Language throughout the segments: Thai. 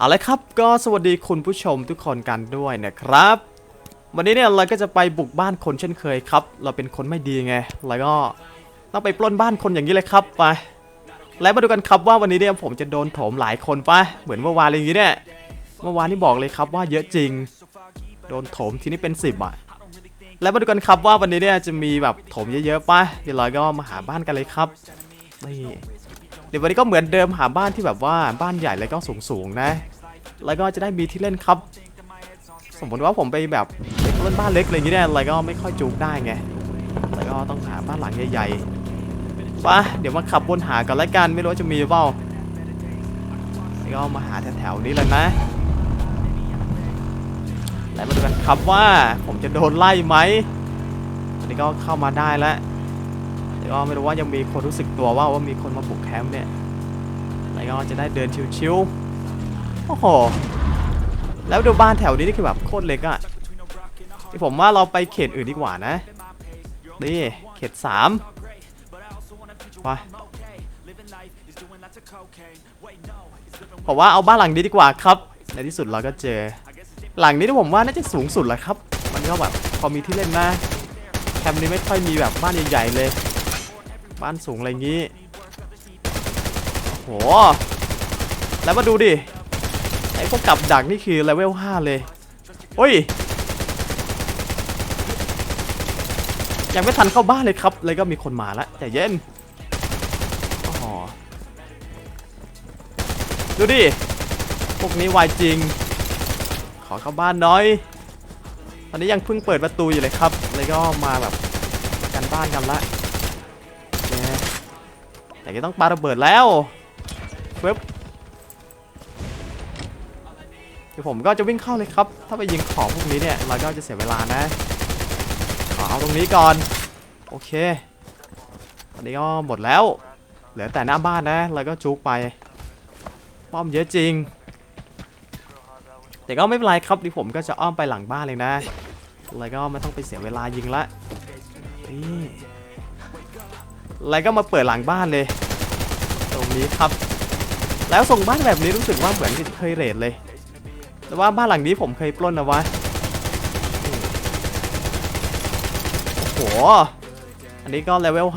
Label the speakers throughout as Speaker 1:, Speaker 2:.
Speaker 1: เอาละครับก็สวัสดีคุณผู้ชมทุกคนกันด้วยนะครับ วันนี้เนี่ยเราก็จะไปบุกบ้านคนเช่นเคยครับ เราเป็นคนไม่ดีไงแล้วก็ต้องไปปล้นบ้านคนอย่างนี้เลยครับไปและมาดูกันครับว่าวันนี้เนี่ยผมจะโดนโถมหลายคนปะเหมือนเมื่อวานอะไรอย่างนี้เนี่ยเมื่อวานนี่บอกเลยครับว่าเยอะจริง โดนโถมทีนี้เป็นสิบอะแล้วมาดูกันครับว่าวันนี้เนี่ยจะมีแบบโถมเยอะๆปะเดี๋ยวเราก็มาหาบ้านกันเลยครับนี่เดี๋ยววันนี้ก็เหมือนเดิมหาบ้านที่แบบว่าบ้านใหญ่แล้วก็สูงๆนะ แล้วก็จะได้มีที่เล่นครับ สมมติว่าผมไปแบบเล่นบ้านเล็กอะไรอย่างเงี้ยอะไรก็ไม่ค่อยจูกได้ไงแล้วก็ต้องหาบ้านหลังใหญ่ๆไปะเดี๋ยวมาขับวนหากันแล้วกันไม่รู้ว่าจะมีหรือเปล่าล้วก็มาหาแถวๆนี้เลยนะแล้วมาดูกันครับว่าผมจะโดนไล่ไหมอันนี้ก็เข้ามาได้แล้วแต่ก็ไม่รู้ว่ายังมีคนรู้สึกตัวว่าว่ามีคนมาบุกแคมป์เนี่ยแล้วก็จะได้เดินชิวๆ โอ้โห แล้วดูบ้านแถวนี้นี่คือแบบโคตรเล็กอะที่ผมว่าเราไปเขตอื่นดีกว่านะ นี่ เขตสามไปผมว่าเอาบ้านหลังนี้ดีกว่าครับ ในที่สุดเราก็เจอ หลังนี้ที่ผมว่าน่าจะสูงสุดแหละครับ มันก็แบบพอมีที่เล่นนะแคมป์นี้ไม่ค่อยมีแบบบ้านใหญ่ๆเลย บ้านสูงอะไรอย่างงี้โห แล้วมาดูดิ อ้พวกกับดักนี่คือเลเวล5เลยโอ้ย ยังไม่ทันเข้าบ้านเลยครับ เลยก็มีคนมาล้วใจเย็นอ้โหดูดิ พวกนี้วายจริง ขอเข้าบ้านน้อย ตอนนี้ยังเพิ่งเปิดประตูอยู่เลยครับ เลยก็มาแบบกันบ้านกันละแต่ก็ต้องปาระเบิดแล้วเว็บ เดี๋ยวผมก็จะวิ่งเข้าเลยครับ ถ้าไปยิงของพวกนี้เนี่ยเราก็จะเสียเวลานะขอเอาตรงนี้ก่อน โอเค ตอนนี้ก็หมดแล้ว เหลือแต่หน้าบ้านนะแล้วก็จุกไป ป้อมเยอะจริง แต่ก็ไม่เป็นไรครับดิผมก็จะอ้อมไปหลังบ้านเลยนะ แล้วก็ไม่ต้องไปเสียเวลายิงละนี่แล้วก็มาเปิดหลังบ้านเลย ตรงนี้ครับ แล้วส่งบ้านแบบนี้รู้สึกว่าเหมือนเคยเรทเลย แต่ว่าบ้านหลังนี้ผมเคยปล้นนะวะโอ้โห อันนี้ก็เลเวล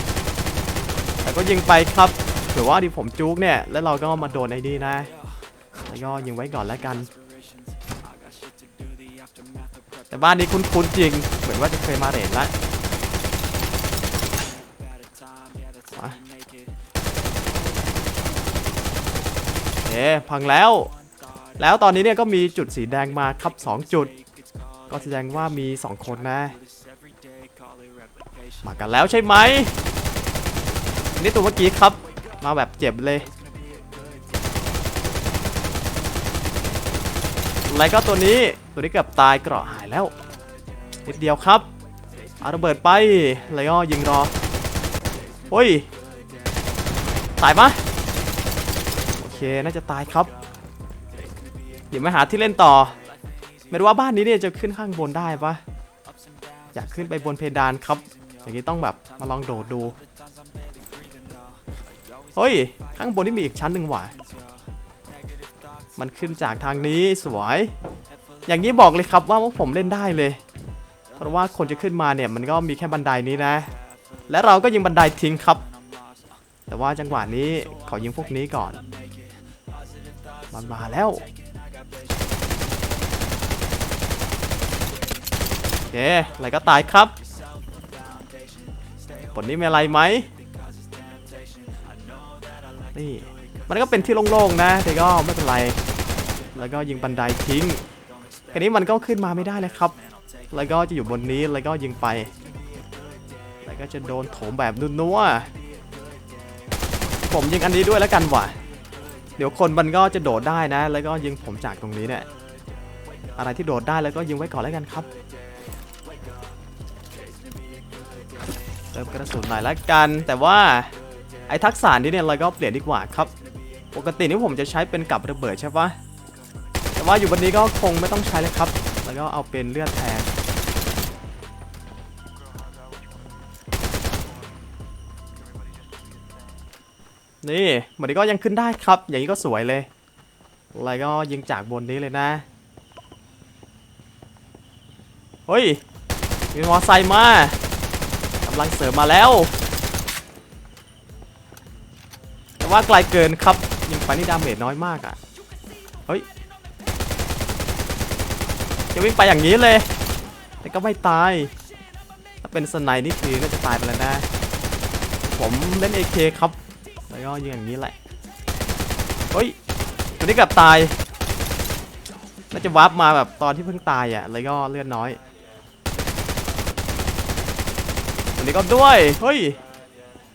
Speaker 1: 5แต่ก็ยิงไปครับถือว่าดิผมจุกเนี่ย แล้วเราก็มาโดนไอ้นี่นะแล้วก็ยิงไว้ก่อนแล้วกัน แต่บ้านนี้คุ้นๆจริง เหมือนว่าจะเคยมาเรทแล้วมาโอเคพังแล้ว แล้วตอนนี้เนี่ยก็มีจุดสีแดงมาครับ 2 จุด ก็แสดงว่ามี 2 คนนะ มากันแล้วใช่ไหมนนี่ตัวเมื่อกี้ครับ มาแบบเจ็บเลย แล้วก็ตัวนี้ตัวนี้เกือบตายเกราะหายแล้วนิดเดียวครับเอาระเบิดไปแล้วก็ยิงรอโอ้ย ตายปะโอเค น่าจะตายครับ เดี๋ยวมาหาที่เล่นต่อไม่รู้ว่าบ้านนี้เนี่ยจะขึ้นข้างบนได้ปะอยากขึ้นไปบนเพดานครับ อย่างนี้ต้องแบบมาลองโดดดู เฮ้ย ข้างบนนี่มีอีกชั้นหนึ่งว่ะ มันขึ้นจากทางนี้สวย อย่างนี้บอกเลยครับว่าพวกผมเล่นได้เลย เพราะว่าคนจะขึ้นมาเนี่ยมันก็มีแค่บันไดนี้นะ และเราก็ยิงบันไดทิ้งครับ แต่ว่าจังหวะนี้ขอยิงพวกนี้ก่อน มันมาแล้ว โอ เคอะไรก็ตายครับผลนี้มีอะไรไหมนี่มันก็เป็นที่โล่งๆนะแต่ก็ไม่เป็นไร แล้วก็ยิงบันไดทิ้งแค่นี้มันก็ขึ้นมาไม่ได้เลยครับ แล้วก็จะอยู่บนนี้แล้วก็ยิงไป แล้วก็จะโดนโถมแบบนัวๆผมยิงอันนี้ด้วยแล้วกันว่ะ เดี๋ยวคนมันก็จะโดดได้นะ แล้วก็ยิงผมจากตรงนี้เนี่ยอะไรที่โดดได้แล้วก็ยิงไว้ก่อนแล้วกันครับ ติมกระสุนหน่อยล้วกัน แต่ว่าไอ้ทักษะนี้เนี่ยเราก็เปลี่ยนดีกว่าครับ ปกตินี่ผมจะใช้เป็นกับระเบิดใช่ปะแต่ว่าอยู่บนนี้ก็คงไม่ต้องใช้เลยครับ แล้วก็เอาเป็นเลือดแทนนี่วันนี้ก็ยังขึ้นได้ครับ อย่างนี้ก็สวยเลยแล้วก็ยิงจากบนนี้เลยนะ เฮ้ยมีมอไซค์มา กำลังเสริมมาแล้ว แต่ว่าไกลเกินครับ ยิงไปนี่ดาเมจน้อยมากอะ่ะ เฮ้ยจะวิ่งไปอย่างนี้เลย แต่ก็ไม่ตาย ถ้าเป็นสไนนี่คือน่าจะตายไปแล้วนะ ผมเล่น AK ครับ แล้วก็ยิงอย่างนี้แหละ เฮ้ยตัวนี้เกับตายน่าจะวาร์ปมาแบบตอนที่เพิ่งตายอะ แล้วก็เลือดน้อย ตั วนี้ก็ด้วยเฮ้ย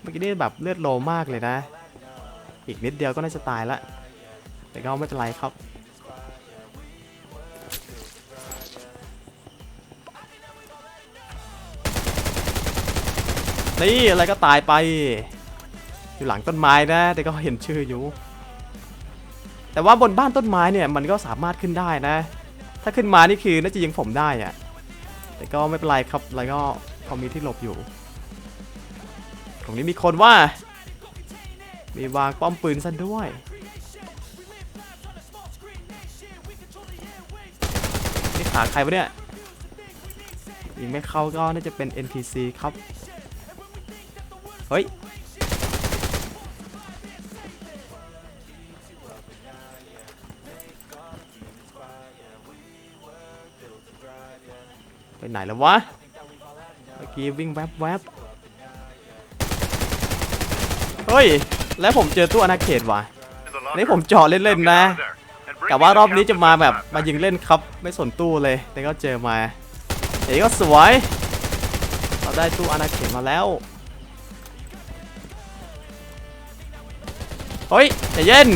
Speaker 1: เมื่อกี้นี่แบบเลือดโลมากเลยนะ อีกนิดเดียวก็น่าจะตายละแต่ก็ไม่เป็นไรครับนี่อะไรก็ตายไป อยู่หลังต้นไม้นะ แต่ก็เห็นชื่ออยู่ แต่ว่าบนบ้านต้นไม้เนี่ยมันก็สามารถขึ้นได้นะ ถ้าขึ้นมานี่คือน่าจะยิงผมได้อะแต่ก็ไม่เป็นไรครับแล้วก็ พอมีที่หลบอยู่ ตรงนี้มีคนว่า มีวางป้อมปืนซะด้วย นี่ขาใครวะเนี่ย ยิงไม่เข้าก็น่าจะเป็น NPC ครับ เฮ้ยไปไหนแล้ววะ เมื่อกี้วิ่งแวบแวบเฮ้ย แล้วผมเจอตู้อนาเขตว่ะนี่ผมจาะเล่นๆนะแต่ว่ารอบนี้จะมาแบบมายิงเล่นครับ ไม่สนตู้เลยแต่ก็เจอมาเอ๋ก็สวย เราได้ตู้อนาเขตมาแล้วเฮ้ยใจเย็น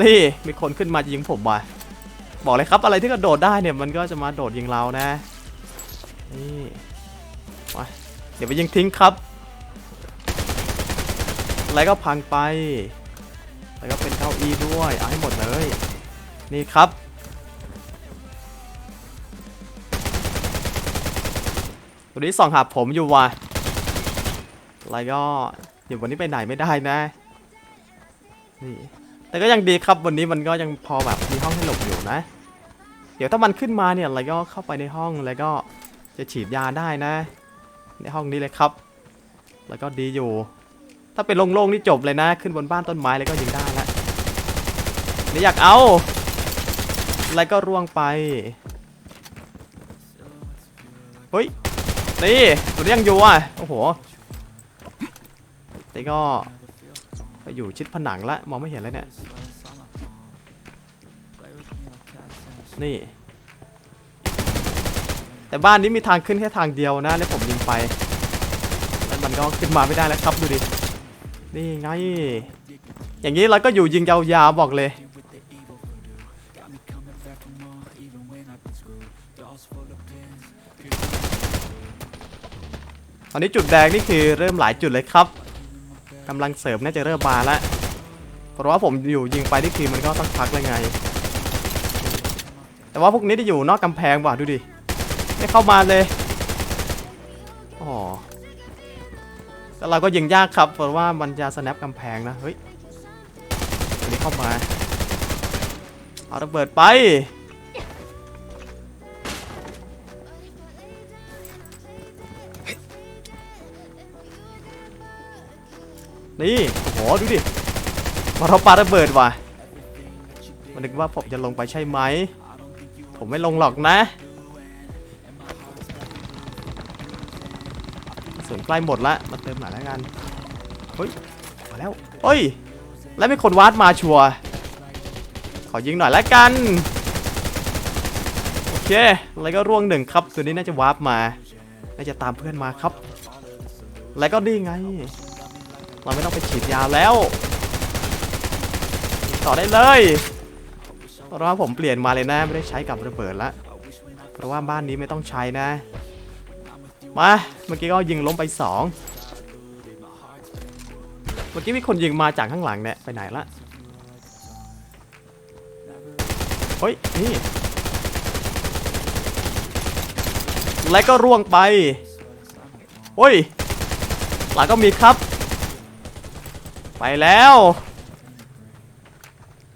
Speaker 1: นี่มีคนขึ้นมายิงผมว่ะ บอกเลยครับอะไรที่กระโดดได้เนี่ยมันก็จะมาโดดยิงเรานะนี่มาเดี๋ยวไปยิงทิ้งครับแล้วก็พังไปแล้วก็เป็นเก้าอี้ด้วยเอาให้หมดเลย นี่ครับตัวนี้ส่องหาผมอยู่ว่ะแล้วก็อยู่วันนี้ไปไหนไม่ได้นะ นี่ แต่ก็ยังดีครับวันนี้มันก็ยังพอแบบมีห้องให้หลบอยู่นะ เดี๋ยวถ้ามันขึ้นมาเนี่ยเราก็เข้าไปในห้องแล้วก็จะฉีดยาได้นะ ในห้องนี้เลยครับ แล้วก็ดีอยู่ ถ้าเป็นโล่งๆนี่จบเลยนะ ขึ้นบนบ้านต้นไม้แล้วก็ยิงได้แล้วนี่อยากเอาแล้วก็ร่วงไปเฮ้ยนี่ตัวนี้ยังอยู่อะโอ้โหแต่ก็ ไปอยู่ชิดผนังละมองไม่เห็นเลยเนี่ย นี่ แต่บ้านนี้มีทางขึ้นแค่ทางเดียวนะแล้วผมยิงไป แล้วมันก็ขึ้นมาไม่ได้แล้วครับดูดิ นี่ไง อย่างนี้เราก็อยู่ยิงยาวๆบอกเลย ตอนนี้จุดแดงนี่คือเริ่มหลายจุดเลยครับ กำลังเสริมน่าจะเริ่มมาแล้วเพราะว่าผมอยู่ยิงไปนี่คือมันก็ต้องพักแล้วไง แต่ว่าพวกนี้จะอยู่นอกกำแพงว่ะดูดิ ไม่เข้ามาเลยอ๋อแต่เราก็ยิงยากครับเพราะว่ามันจะสแนปกำแพงนะเฮ้ยอันนี้เข้ามาเอาระเบิดไป นี่โอ้โหดูดิมาเราปาระเบิดว่ะมันนึกว่าผมจะลงไปใช่ไหม ผมไม่ลงหรอกนะส่วนใกล้หมดละมาเติมหน่อยแล้วกันเฮ้ยมาแล้วเฮ้ย แล้วมีคนวาดมาชัวขอยิงหน่อยแล้วกันโอเคแล้วก็ร่วงหนึ่งครับตัวนนี้น่าจะวาร์ปมา น่าจะตามเพื่อนมาครับ แล้วก็ดีไง เราไม่ต้องไปฉีดยาแล้วต่อได้เลยเพราะว่าผมเปลี่ยนมาเลยนะไม่ได้ใช้กับระเบิดละเพราะว่าบ้านนี้ไม่ต้องใช้นะมาเมื่อกี้ก็ยิงล้มไปสองเมื่อกี้มีคนยิงมาจากข้างหลังเนี่ยไปไหนละเฮ้ยนี่แล้วก็ร่วงไปโอ้ยหลังก็มีครับ ไปแล้ว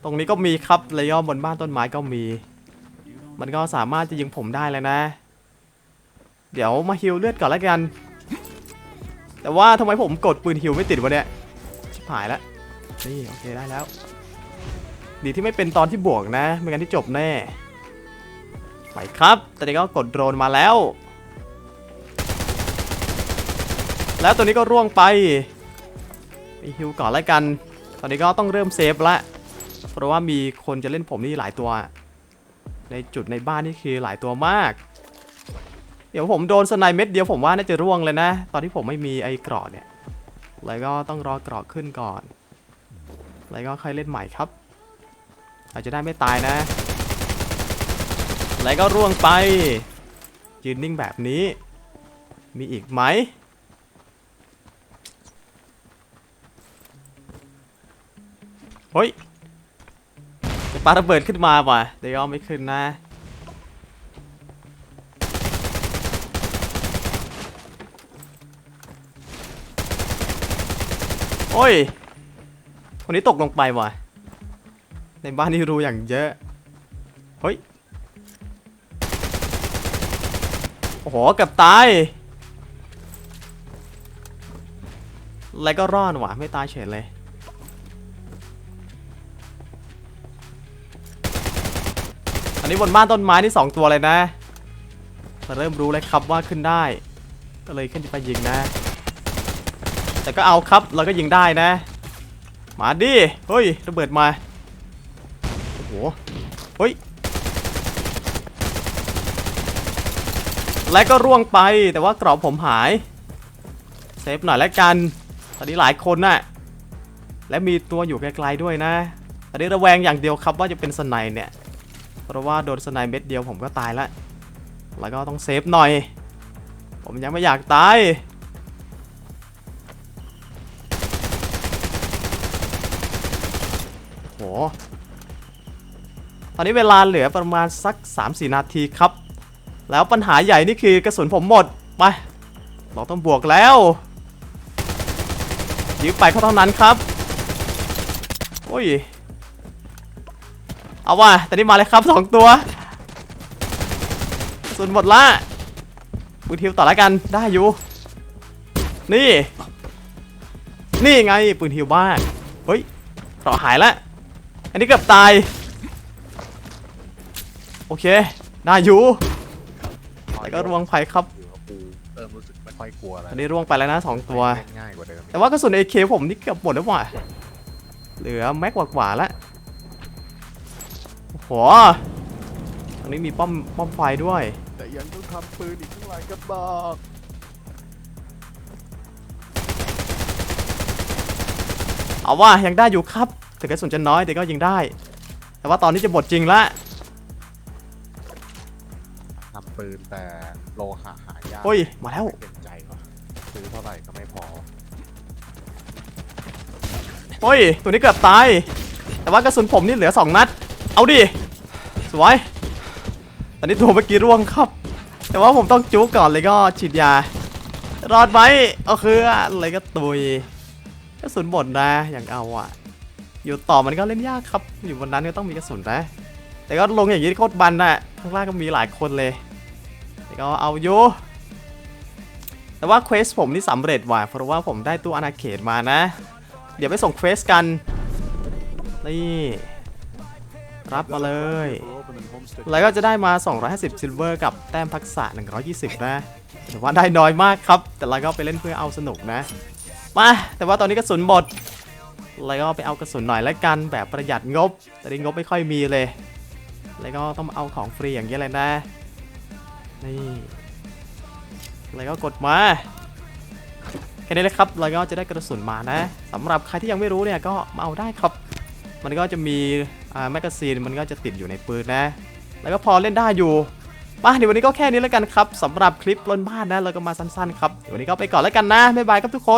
Speaker 1: ตรงนี้ก็มีครับระยะบนบ้านต้นไม้ก็มี มันก็สามารถจะยิงผมได้เลยนะ เดี๋ยวมาฮิวเลือดก่อนแล้วกัน แต่ว่าทำไมผมกดปืนฮิวไม่ติดวะเนี่ย ชิบหายแล้ว นี่โอเคได้แล้ว ดีที่ไม่เป็นตอนที่บวกนะ ไม่งั้นที่จบแน่ ไปครับ ตอนนี้ก็กดโดรนมาแล้ว แล้วตัวนี้ก็ร่วงไป ฮิวก่อนแล้วกัน ตอนนี้ก็ต้องเริ่มเซฟละ เพราะว่ามีคนจะเล่นผมนี่หลายตัว ในจุดในบ้านนี่คือหลายตัวมาก เดี๋ยวผมโดนสไนเม็ดเดียวผมว่าน่าจะร่วงเลยนะ ตอนที่ผมไม่มีไอ้เกราะเนี่ย แล้วก็ต้องรอเกราะขึ้นก่อน แล้วก็ค่อยเล่นใหม่ครับอาจจะได้ไม่ตายนะ แล้วก็ร่วงไป ยืนนิ่งแบบนี้ มีอีกไหม เฮ้ยจะปาระเบิดขึ้นมาว่ะเดี๋ยวไม่ขึ้นนะ โอ้ยคนนี้ตกลงไปว่ะ ในบ้านนี่รูอย่างเยอะ เฮ้ย โอ้โหกับตายแล้วก็รอดว่ะ ไม่ตายเฉยเลย อันนี้บนบ้านต้นไม้นี่สองตัวเลยนะเริ่มรู้เลยครับว่าขึ้นได้ ก็เลยขึ้นไปยิงนะ แต่ก็เอาครับเราก็ยิงได้นะ มาดิเฮ้ยระเบิดมาโอ้โหเฮ้ยและก็ร่วงไปแต่ว่ากรอบผมหายเซฟหน่อยแล้วกัน ตอนนี้หลายคนน่ะและมีตัวอยู่ไกลๆด้วยนะ ตอนนี้ระแวงอย่างเดียวครับว่าจะเป็นสไนเนี่ย เพราะว่าโดนสไนเม็ดเดียวผมก็ตายละแล้วก็ต้องเซฟหน่อย ผมยังไม่อยากตายโหตอนนี้เวลาเหลือประมาณสัก 3-4 นาทีครับ แล้วปัญหาใหญ่นี่คือกระสุนผมหมด ไป เราต้องบวกแล้วยิงไปเขาเท่านั้นครับ โอ้ย เอาว่ะแต่นี่มาเลยครับสองตัวกระสุนหมดละปืนทิวต่อแล้วกันได้อยู่ นี่ นี่ไงปืนทิวบ้านเฮ้ยเกราะหายละอันนี้เกือบตายโอเคได้อยู่แต่ก็รวงไผ่ครับ
Speaker 2: อยู่กับกูเริ่มรู้สึกไม่ค่อยกลัวแล้ว
Speaker 1: อันนี้ร่วงไปแล้วนะสองตัว
Speaker 2: เล่นง่ายกว่าเดิม
Speaker 1: แต่ว่ากระสุน AK ผมนี่เกือบหมดแล้วว่ะเหลือแม็กกว่าๆแล้ว โอ้โหตรงนี้มีป้อมป้อมไฟด้วย
Speaker 2: แต่ยังต้องทำปืนอีกทั้งหลายกระบอก
Speaker 1: เอาว่ายังได้อยู่ครับ ถึงกระสุนจะน้อยแต่ก็ยิงได้ แต่ว่าตอนนี้จะหมดจริงละ
Speaker 2: ทำปืนแต่โลหะหายาก
Speaker 1: โอ้ยมาแล้ว
Speaker 2: ไม่เป็นใจวะซื้อเท่าไหร่ก็ไม่พอ
Speaker 1: โอ้ย ตัวนี้เกือบตาย แต่ว่ากระสุนผมนี่เหลือ 2 นัด เอาดิ สวย ตอนนี้ตัวเมื่อกี้ร่วงครับ แต่ว่าผมต้องจุกก่อนเลยก็ฉีดยา รอดไหมเอาคือะไรก็ตุยกระสุนหมดนะอย่างเอาอะอยู่ต่อมันก็เล่นยากครับ อยู่บนนั้นก็ต้องมีกระสุนนะ แต่ก็ลงอย่างนี้โคตรบันนะข้างล่างก็มีหลายคนเลย แต่ก็เอาอยู่แต่ว่าเควสผมนี่สำเร็จว่ะเพราะว่าผมได้ตู้อนาเขตมานะ เดี๋ยวไปส่งเควสกัน นี่ รับมาเลย แล้วก็จะได้มา 250ซิลเวอร์กับแต้มทักษะ 120 นะแต่ว่าได้น้อยมากครับ แต่เราก็ไปเล่นเพื่อเอาสนุกนะ มา แต่ว่าตอนนี้กระสุนหมดแล้วก็ไปเอากระสุนหน่อยแล้วกันแบบประหยัดงบ แต่นี้งบไม่ค่อยมีเลย แล้วก็ต้องเอาของฟรีอย่างเงี้ยเลยนะ นี่ แล้วก็กดมาแค่นี้เลยครับ แล้วก็จะได้กระสุนมานะสำหรับใครที่ยังไม่รู้เนี่ยก็มาเอาได้ครับ มันก็จะมีอ่า แมกกาซีนมันก็จะติดอยู่ในปืนนะ แล้วก็พอเล่นได้อยู่มาเดี๋ยววันนี้ก็แค่นี้แล้วกันครับสำหรับคลิปล้นบ้านนะเราก็มาสั้นๆครับวันนี้ก็ไปก่อนแล้วกันนะบ๊ายบายครับทุกคน